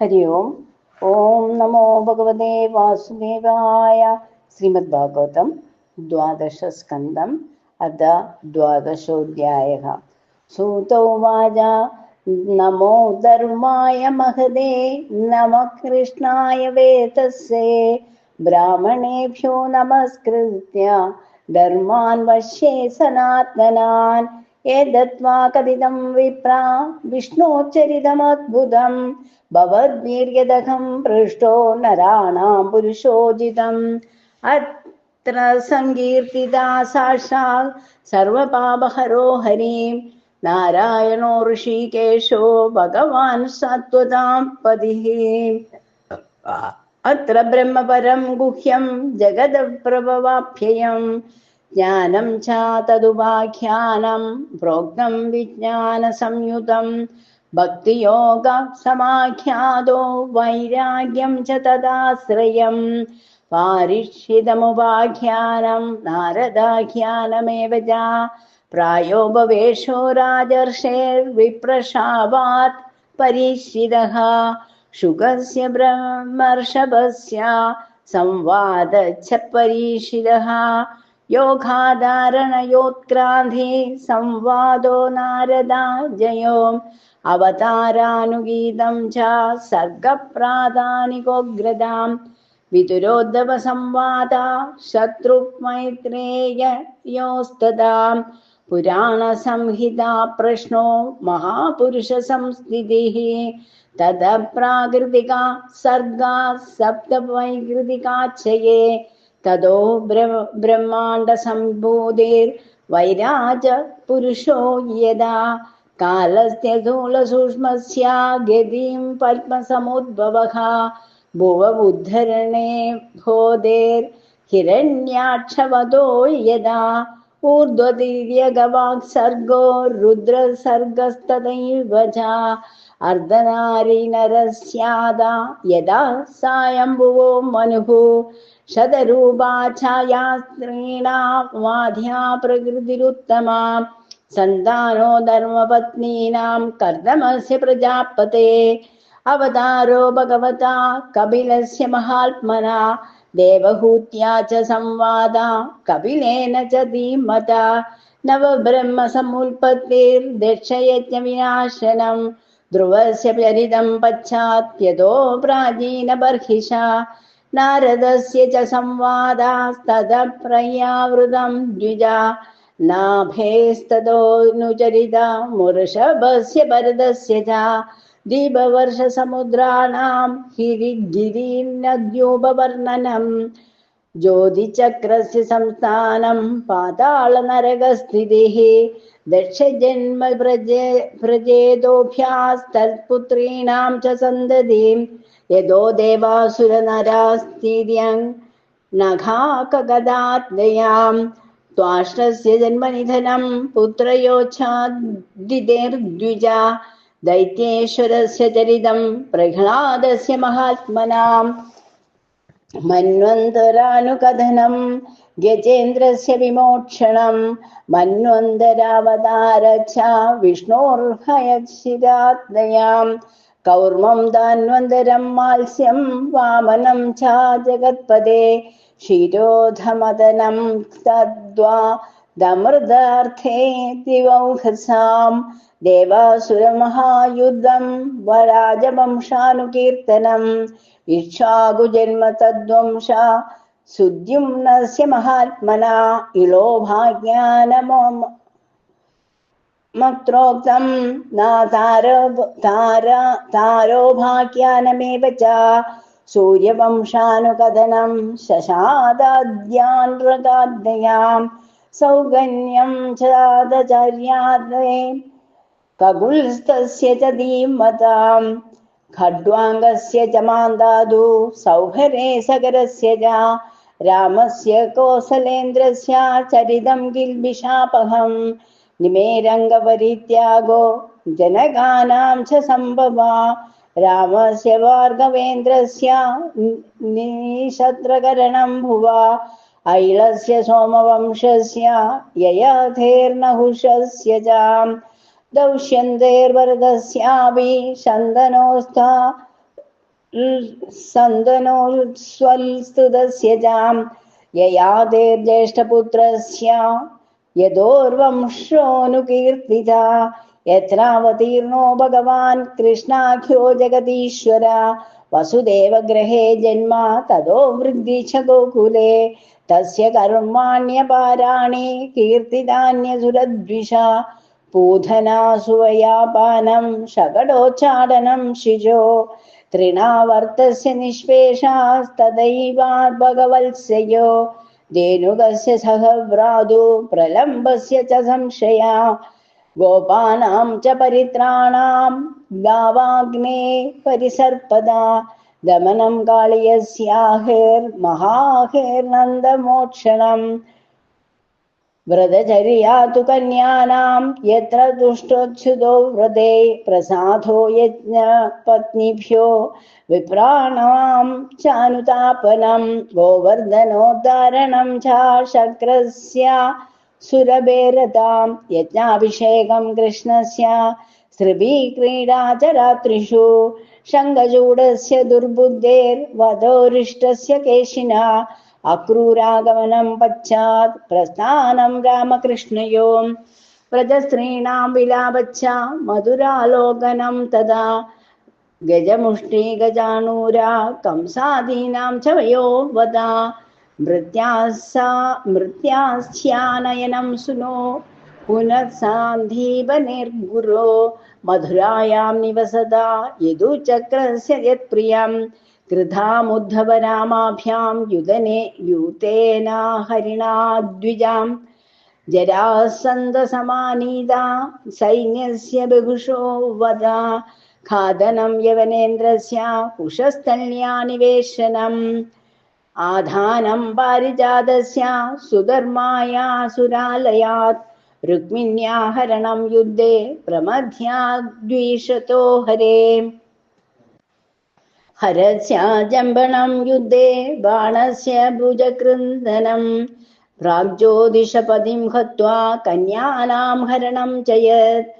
ഹരി ഓം ഓം നമോ ഭഗവതേ വാസുദേവായ ശ്രീമദ് ഭാഗവതം ദ്വാദശ സ്കന്ധം അത ദ്വാദശോധ്യായ സൂതോവാച നമോ ധർമായ മഹദേ നമ കൃഷ്ണായ വേതസേ ബ്രാഹ്മണേഭ്യോ നമസ്കൃത്യ ധർമാൻ വശ്യേ സനാതനാൻ एतद्वा कथितं विप्रा विष्णोच्चरितमद्भुतं भवद्वीर्यदहं पृष्टो नराणां पुरुषोजितम् अत्र सङ्कीर्तिता साक्षात् सर्वपापहरो हरिं नारायणो ऋषिकेशो भगवान् सत्त्वतां पदिः अत्र ब्रह्मपरं गुह्यं जगदप्रभवाभ्ययम् ज्ञानं च तदुपाख्यानं प्रोक्तं विज्ञानसंयुतं भक्तियोगसमाख्यातो वैराग्यं च तदाश्रयं पारिष्यितमुपाख्यानं नारदाख्यानमेव च प्रायो भवेशो राजर्षेर्विप्रशावात् परीक्षितः शुकस्य ब्रह्मर्षभस्य संवादच्छ परीक्षितः യോഗാധാരണയോത്ക്രാന്തി സംവാദോ നാരദാജയോ അവതാരാനുഗീതം ച സർഗപ്രാധാനികോഗ്രതാം വിതുരോദ്ധവ സംവാദ ശത്രുമൈത്രേയോസ്തതാം പുരാണസംഹിതാ പ്രശ്നോ മഹാപുരുഷ സംസ്ഥിതിः തദ പ്രാകൃതിക സർഗാ സപ്തവൈകൃതികാച്ഛയേ ततो ब्रह्माण्डसम्भूतिर्वैराज पुरुषो यदा कालस्य स्थूलसूक्ष्मस्य गतिं पद्मसमुद्भवः भुव उद्धरणे भोधेर्हिरण्याक्षवतो यदा ऊर्ध्वतिर्यगवाक्सर्गो रुद्रसर्गस्तदैव च अर्धनारीनरस्यादा यदा सायम्भुवो मनुः शतरूपा छाया स्त्रीणामाध्या प्रकृतिरुत्तमा सन्तानो धर्मपत्नीनां कर्दमस्य प्रजापते अवतारो भगवता कपिलस्य महात्मना देवहूत्या च संवादा कपिलेन च धीमता नवब्रह्मसमुत्पत्तिर्दक्षयज्ञविनाशनं ध्रुवस्य चरितं पश्चात्यतो प्राचीनबर्हिषा नारदस्य च संवादास्ततः प्रयावृतं द्विजा नाभेस्ततोऽनुचरिता मुर्षभस्य भरतस्य च दीपवर्षसमुद्राणां हिरिगिरिनद्योपवर्णनम् ज्योतिचक्रस्य संस्थानं पातालनरकस्थितिः दक्षजन्म प्रजे प्रजेतोभ्यास्तत्पुत्रीणां च सन्ततिं यतो देवासुरनरास्तिर्यं नघाकगदात्मयां, त्वाष्टस्य जन्मनिधनं पुत्रयोच्छादितेर्द्विजा, दैत्येश्वरस्य चरितं प्रह्लादस्य महात्मनाम् मन्वन्तरानुकथनं, गजेन्द्रस्य विमोक्षणं मन्वन्तरावतार च കൗർമം ദാൻവന്തരം മാത്സ്യം വാമനം ചാ ജഗത്പദേ. ശിരോധമദനം തദ്വാ ദമൃതാർത്ഥേ ദിവൗഹസാം ദേവാസുരമഹായുദ്ധം വരാജവംശാനുകീർത്തനം. ഇക്ഷാകുജന്മ തദ്വംശ സുദ്യുംനസ്യ മഹാത്മന ഇളോഭാഗ്യാനമോ മത്രോക്തം താരോഭാഖ്യാനമേവ ച സൂര്യവംശാനുകഥനം ശശാദാദ്യാൻകാദ്യാം സൗഗന്യം ചാദചര്യാദ്വേ കകുൽസ്തസ്യ ച ധീമതാം ഖഡ്വാംഗസ്യ ച മാന്താതു സൗഹരേ സകരസ്യ ച രാമസ്യ കോസലേന്ദ്രസ്യ ചരിതം ഗിൽബിഷാപഹം निमेरङ्गपरित्यागो जनगानां च सम्भवा। रामस्य भार्गवेन्द्रस्य निशत्रकरणं भुवा ऐलस्य सोमवंशस्य ययाधेर्नहुषस्य च दौष्यन्तेर्वरदस्यापि सन्दनोस्था सन्दनोत्स्वल्स्तुतस्य च ययाधेर्ज्येष्ठपुत्रस्य യഥോർവംശോനുകീർത്തി ച യത്രാവതീർണോ ഭഗവാൻ കൃഷ്ണാഖ്യോ ജഗതീശ്വര വസുദേവഗ്രഹേ ജന്മ തതോ വൃദ്ധി ച ഗോകുലേ. തസ്യ കർമാണ്യപാരാണി കീർത്തിധാന്യസുരദ്വിഷ പൂധനാസുവയാപാനം ശകടോച്ചാടനം ശിജോ. തൃണാവർത്തസ്യ നിഷ്പേഷാസ്തദൈവാ ഭഗവത്സയോ. धेनुकस्य सह व्रादु प्रलम्बस्य च संशया गोपानां च परित्राणां गावाग्ने परिसर्पदा दमनं काळियस्याहेर्महाहेर्नन्दमोक्षणम् व्रतचर्या तु कन्यानां, यत्र दुष्टोच्छुतो व्रते यज्ञपत्नीभ्यो विप्राणां चानुतापनं, गोवर्धनोद्धारणं च शक्रस्य सुरभेरतां, यज्ञाभिषेकं कृष्णस्य स्त्रिभिक्रीडा च रात्रिषु शङ्खचूडस्य दुर्बुद्धेर्वधोरिष्टस्य केशिना अक्रूरागमनं पश्चात् प्रस्थानं रामकृष्णयो व्रजस्त्रीणां विलापच्च मधुरालोकनं तदा गजमुष्टिगजानूरा कंसादीनां च वयो वदा मृत्यासा मृत्यास्यानयनं सुनो पुनः सान्धीपनिर्गुरो मधुरायां निवसदा यदुचक्रस्य यत्प्रियं कृधामुद्धव रामाभ्यां युधने यूतेन हरिणा द्विजां जरासन्दसमानीता सैन्यस्य बहुशो वदा खादनं यवनेन्द्रस्य कुशस्थल्या निवेशनम् आधानं पारिजातस्य सुधर्माया सुरालयात् रुक्मिण्याहरणं युद्धे प्रमध्याद्विषतो हरे हरस्याजम्बणं युद्धे बाणस्य भुजकृन्दनं प्राग्ज्योतिषपदिं हत्वा कन्यानां हरणं च यत्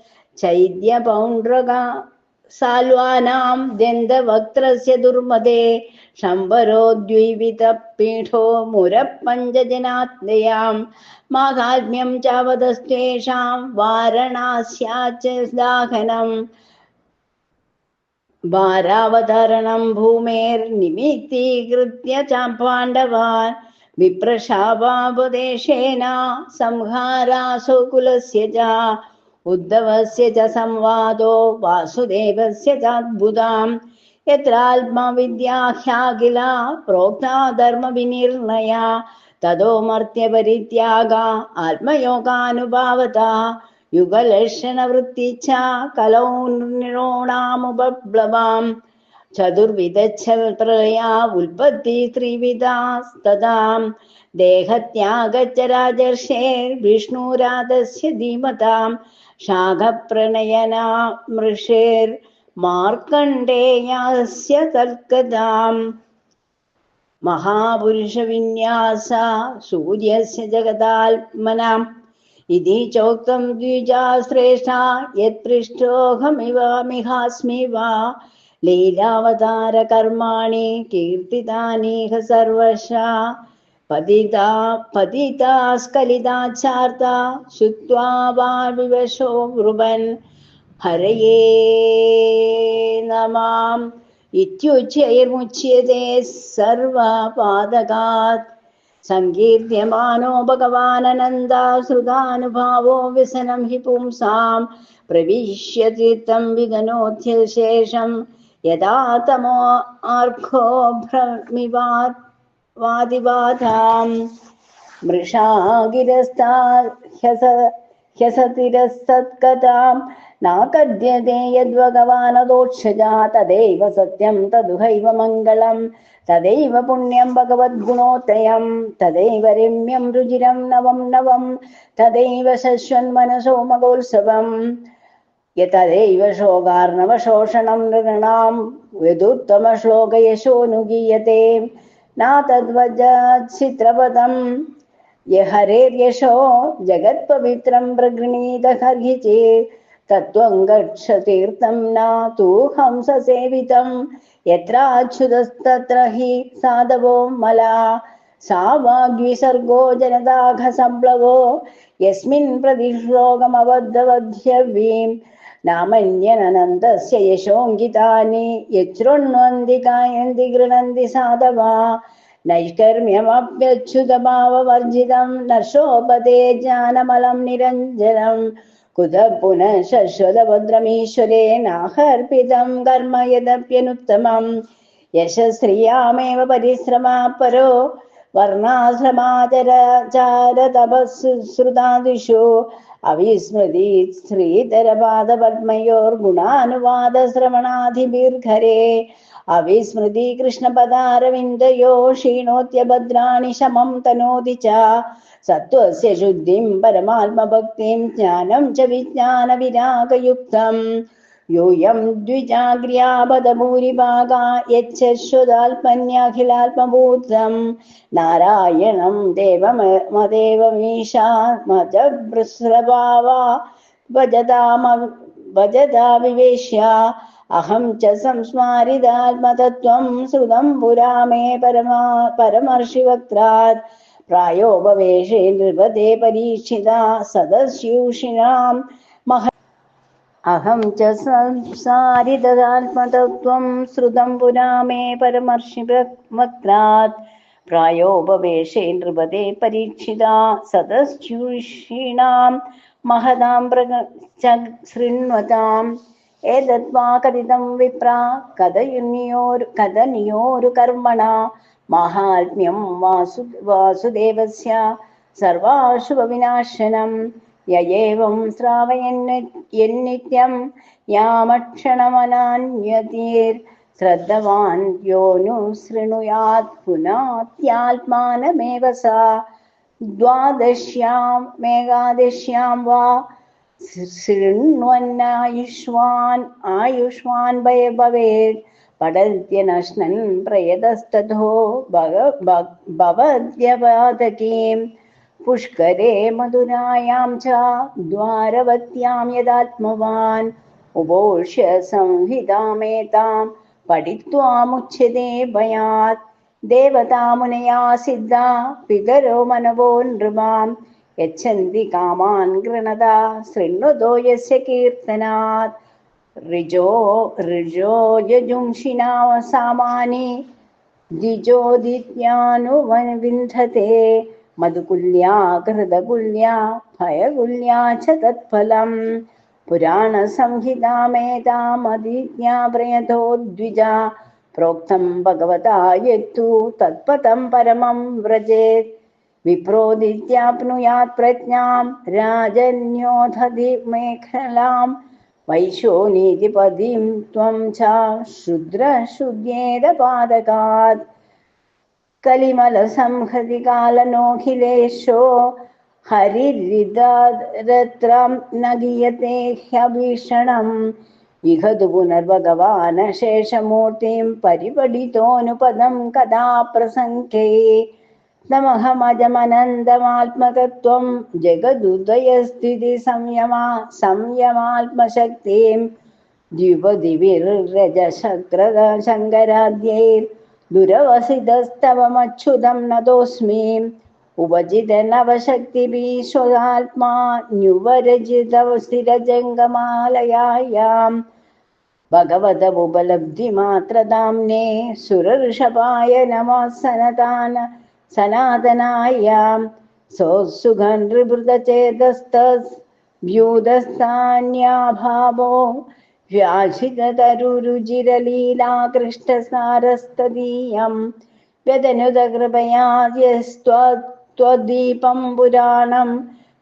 चैद्यपौण्ड्रगा साल्वानां दन्तवक्त्रस्य दुर्मदे शम्बरोद्विवितपीठो मुरपञ्चजनात्मयां माहात्म्यं चावदस्तेषां वारणास्या च दाहनम् वारावतरणं भूमेर्निमित्तीकृत्य च पाण्डवान् विप्रशावापदेशेन संहारासुकुलस्य च उद्धवस्य च संवादो वासुदेवस्य चाद्भुताम् यत्रात्मविद्याह्याखिला प्रोक्ता धर्मविनिर्णया ततो मर्त्यपरित्यागा आत्मयोगानुभावता യുഗലക്ഷണവൃത്തിച്ഛാ കലൗ നിരോണാമുപപ്ലവാം ചതുർവിധത്രയാ ഉൽപ്പത്തി ത്രിവിധാസ്തതാം ദേഹത്യാഗച്ച രാജർഷേർ വിഷ്ണുരാധസ്യ ധീമതാം. ശാഖപ്രണയനാ മൃഷേർ മാർക്കണ്ഡേയാസ്യ കൽക്കതാം മഹാപുരുഷവിന്യാസ സൂര്യസ്യ ജഗതാത്മനാം ഇതി ചോക്തം ദ്വിജാശ്രേഷ്ഠ യത്രിഷ്ടോഹമിവാമിഹാസ്മി വാ. ലീലാവതാര കർമാണി കീർത്തിതാനീഹ സർവശ. പതിതാ പതിതാസ്കലിതാചാർത്ത ശുത്വാ വാ വിവശോ വൃവൻ ഹരയേ നമാം. ഇത്യുച്ചയർമുച്യതേ സർവപാദകാത്. സങ്കീർത്യമാനോ ഭഗവാനനന്ദാശ്രുതാനുഭാവോ വ്യസനം ഹി പുംസാം. പ്രവിശ്യതീർത്ഥം വിഘനോധ്യ ശേഷം യഥാ തമോ ആർഘോ ഭ്രമിവാദിവാധാം മൃഷാഗിരസ്ഥാ ഹ്യസ ഹ്യസതിരസത്കഥാം गिरस्ता ह्यस ह्यसतिरस्तत्कथां नाकद्यते यद्भगवानदोक्षजा तदेव सत्यं तदुहैव मङ्गलम् तदैव पुण्यं भगवद्गुणोत्तयं तदैव रम्यं रुचिरं नवं नवं तदैव शश्वन्मनसो मगोत्सवम् यतदैव शोकार्णवशोषणं नृणां यदुत्तमश्लोकयशोऽनुगीयते न तद्वजचित्रपदं यहरेर्यशो जगत्पवित्रं प्रगृणीत हर्हि तत्त्वं തത്വം ഗക്ഷതീർത്ഥം നാതു ഹംസസേവിതം യത്രാച്യുതസ്തത്ര ഹി സാധവോ മല സാവാഗ്വിസർഗോ ജനതാഘസംപ്ലവോ യസ്മിൻ പ്രതിശ്ലോകമബദ്ധവധ്യവീം നാമന്യനന്തസ്യ യശോങ്കിതാനി യച്ഛൃണ്വന്തി കായന്തി ഗൃണന്തി സാധവാ നൈഷ്കർമ്യമപ്യച്യുതഭാവവർജിതം നർഷോപതേ ജ്ഞാനമലം നിരഞ്ജനം കുത പുനഃ ശശ്വതഭദ്രമീശ്വരേ നാഹർപ്പിതം കർമ്മ യദപ്യനുത്തമം. യശസ്ത്രിയാമേവ പരിശ്രമാ പരോ വർണാശ്രമാചരചാരതപസ്സുശ്രുതാദിഷു അവിസ്മൃതി ശ്രീധരപാദപത്മയോർഗുണാനുവാദ ശ്രവണാധിബീർഘരേ അവിസ്മൃതി കൃഷ്ണപദാരവിന്ദയോ ക്ഷീണോത്യഭദ്രാണി ശമം തനോതി ച. സത്വസ്യ ശുദ്ധിം പരമാത്മഭക്തിം ജ്ഞാനം ച വിജ്ഞാനവിരാഗയുക്തം. യൂയം ദ്വിജാഗ്ര്യാപദഭൂരിഭാഗാ യച്ഛശ്വതാൽപന്യാഖിലാത്മഭൂതം നാരായണം ദേവമദേവമീശാ മജഭൃസ്രഭാവാ ഭജതാമ ഭജതാ വിവേശ്യ. അഹം ച സംസ്മാരിതാത്മതത്വം ശ്രുതം പുരാ മേ പരമാ പരമർഷിവക്ത്രാത് പ്രായോപവേശേ നൃപതേ പരീക്ഷിത സദസ്യൂഷിണാം മഹ അഹം ച സംസാരിതാത്മതത്വം ശ്രുതം പുരാ മേ പരമർഷിവക്രാത് പ്രായോപവേശേ നൃപതേ പരീക്ഷിത സദസ്യൂഷിണാം മഹതാം പ്രഗ ശൃണ്വതാം. ഏതദ്വാ കഥിതം വിപ്ര? കഥയുന്യോരു കഥനിയോരു കർമ്മണ. മാഹാത്മ്യം വാസു വാസുദേവസ്യ. സർവാശുഭവിനാശനം. യയേവം ശ്രാവയന്നിത്യം യാമക്ഷണമനാന്യതീർ. ശ്രദ്ധവാൻ യോനു ശൃണുയാത്. പുനാത്യാത്മാനമേവ मेघादश्यां വാ. ശൃണ്വന്നായുഷ്വാൻ ആയുഷ്വാൻ ഭയ ഭവേത് പടത്യനശ്നൻ പ്രയതസ്തോ ഭവദ്യപാതകീം പുഷ്കരേ മധുരായാം ച ദ്വാരവത്യാം യദാത്മവാൻ. ഉപോഷ്യ സംഹിതാമേതാം. പഠിത്വാമുച്യത്തെ ഭയാത്. ദേവതാമുനയാ സിദ്ധ പിതരോ മനവോ നൃമാം യച്ഛന്തി കാമാൻ ഗൃണത ശൃണ്വതോ യസ്യ കീർത്തനാത്. ഋജോ ഋജോ യജുംഷിനാ സാമാനി. ദ്വിജോദിത്യാനുവിന്ധത്തെ മധുകുല്യാ കൃതകുല്യാ ഭയകുല്യാ ച തത്ഫലം. പുരാണസംഹിതാമേതാമതിജ്ഞാ പ്രയതോ ദ്വിജ. പ്രോക്തം ഭഗവതാ യത്തു തത്പദം പരമം വ്രജേത് വിപ്രോദിത്യാപ്നുയാത് പ്രജ്ഞാം രാജന്യോധതി മേഖലാം. വൈശോനീതിപതിം ത്വം ച ശുദ്രശുദ്ധ്യേതപാദകാത് കലിമലസംഹതി കാലനോഖിലേശോ ഹരിരിതരം നഗീയത്തെ ഹ്യഭീഷണം ഇഹതു പുനർഭഗവാന ശേഷമൂർത്തിം പരിപഠിതോനുപദം കഥാ പ്രസംഗേ നമഹമജമനന്തമാത്മകത്വം ജഗദുദയസ്ഥിതി സംയമാ സംയമാത്മശക്തിം ദ്വിപദിവിർരജശക്രത ശങ്കരാദ്യൈർ ദുരവസിതസ്തവമച്യുതം നതോസ്മി उपजितनवशक्तिभीश्वरात्मा न्युवरजितौ स्थिरजङ्गमालयायाम् भगवतमुपलब्धिमात्रदाम्ने सुरऋषभाय नमः सनतान सनातनायां सोत्सुघनृभृतचेतस्तद्यूतस्थान्याभावो व्याशिततरुरुजिरलीलाकृष्णसारस्तदीयं व्यदनुतकृपया यस्त्वत्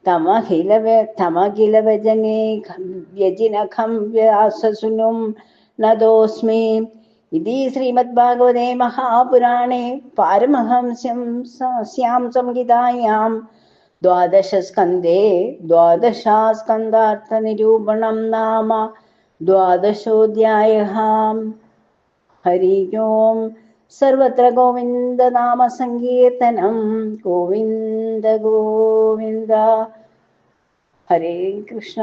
തമഖില തമഖില വജനേ വ്യജിനഖം വ്യാസസുനും നദോസ്മി. ഇതി ശ്രീമദ്ഭാഗവതേ മഹാപുരാണേ പാരമഹംസ്യം സ്യാം സംഹിതായാം. ദ്വാദശസ്കന്ധേ ദ്വാദശാസ്കന്ധാർത്ഥനിരൂപണം നാമ ദ്വാദശോऽധ്യായः ഹരി ഓം. സർവത്ര ഗോവിന്ദനാമ സങ്കീർത്തനം ഗോവിന്ദ ഗോവിന്ദ. ഹരേ കൃഷ്ണ.